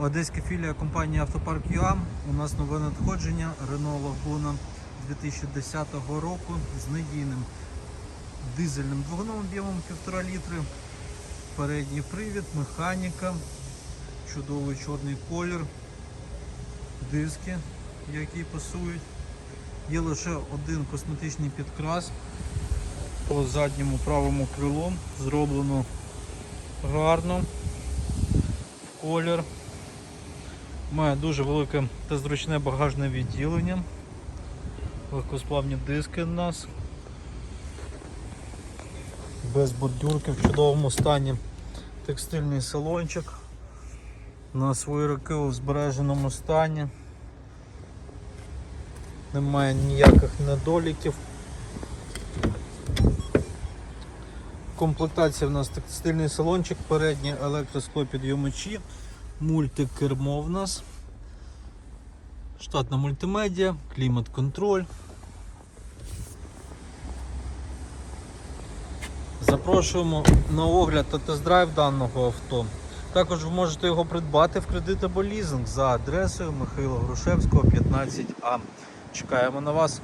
Одеська філія компанії Автопарк ЮА. У нас нове надходження Renault Laguna 2010 року з надійним дизельним двигуном об'ємом 1,5 літри. Передній привід, механіка, чудовий чорний колір, диски, які пасують. Є лише один косметичний підкрас по задньому правому крилу. Зроблено гарно колір. Має дуже велике та зручне багажне відділення. Легкосплавні диски у нас. Без бордюрки в чудовому стані. Текстильний салончик. На свої роки у збереженому стані. Немає ніяких недоліків. Комплектація в нас текстильний салончик, передні електросклопідйомачі, мультикермо в нас, штатна мультимедіа, клімат-контроль. Запрошуємо на огляд та тест-драйв даного авто. Також ви можете його придбати в кредит або лізинг за адресою Михайла Грушевського, 15А. Чекаємо на вас.